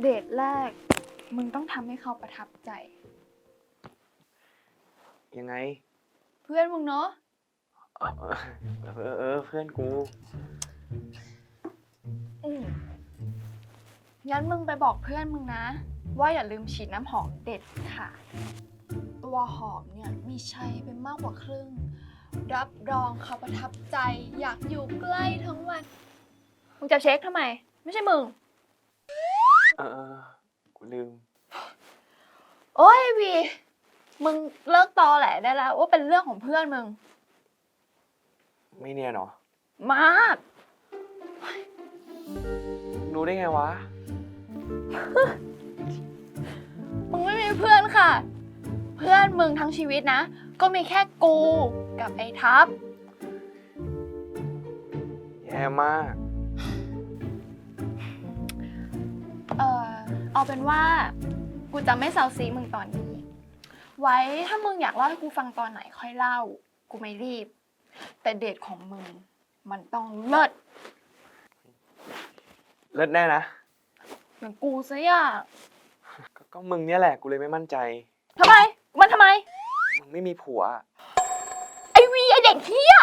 เดทแรก มึงต้องทำให้เขาประทับใจ ยังไง เพื่อนมึงเนาะ เออเออเออเพื่อนกู อืมงั้นมึงไปบอกเพื่อนมึงนะ ว่าอย่าลืมฉีดน้ำหอมเด็ดค่ะ ตัวหอมเนี่ยมีใช้ไปมากกว่าครึ่ง รับรองเขาประทับใจ อยากอยู่ใกล้ทั้งวัน มึงจะเช็คทำไม ไม่ใช่มึง เออเออกูลืม โอ้ยวีมึงเลิกตอแหละได้แล้วว่าเป็นเรื่องของเพื่อนมึง ไม่เนียนเหรอ มาก รู้ได้ไงวะ มึงไม่มีเพื่อนค่ะ เพื่อนมึงทั้งชีวิตนะ ก็มีแค่กูกับไอ้ทับ แย่มาก เออเอาเป็นว่า กูจะไม่เซาซีมึงตอนนี้ ไว้ถ้ามึงอยากเล่าให้กูฟังตอนไหนค่อยเล่า กูไม่รีบ แต่เดทของมึง มันต้องเลิศเลิศแน่นะเหมือนกูซะอย่ากก็มึงเนี่ยแหละกูเลยไม่มั่นใจทำไม มันทำไม มึงไม่มีผัว ไอวีไอเด็กเที่ย